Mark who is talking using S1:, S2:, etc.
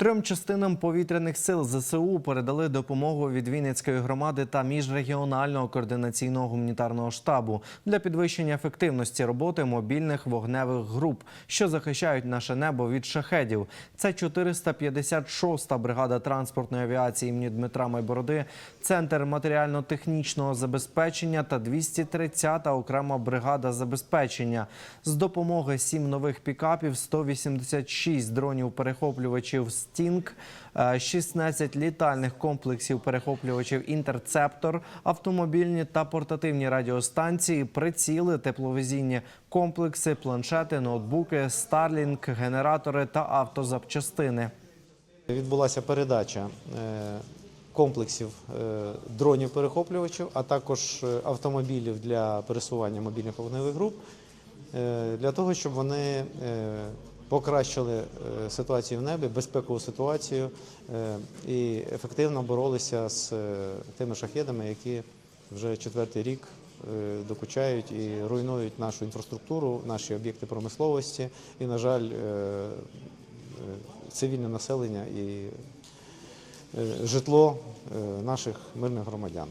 S1: Трьом частинам повітряних сил ЗСУ передали допомогу від Вінницької громади та міжрегіонального координаційного гуманітарного штабу для підвищення ефективності роботи мобільних вогневих груп, що захищають наше небо від шахедів. Це 456-та бригада транспортної авіації імені Дмитра Майбороди, центр матеріально-технічного забезпечення та 230-та окрема бригада забезпечення. З допомоги сім нових пікапів, 186 дронів-перехоплювачів «Стінг», е, 16 літальних комплексів перехоплювачів «Інтерцептор», автомобільні та портативні радіостанції, приціли, тепловізійні комплекси, планшети, ноутбуки, Starlink, генератори та автозапчастини.
S2: Відбулася передача е, комплексів е, дронів-перехоплювачів, а також е, автомобілів для пересування мобільних вогневих груп, е, для того, щоб вони е, покращили е, ситуацію в небі, безпекову ситуацію е, і ефективно боролися з е, тими шахедами, які вже четвертий рік докучають і руйнують нашу інфраструктуру, наші об'єкти промисловості і, на жаль, цивільне населення і житло наших мирних громадян.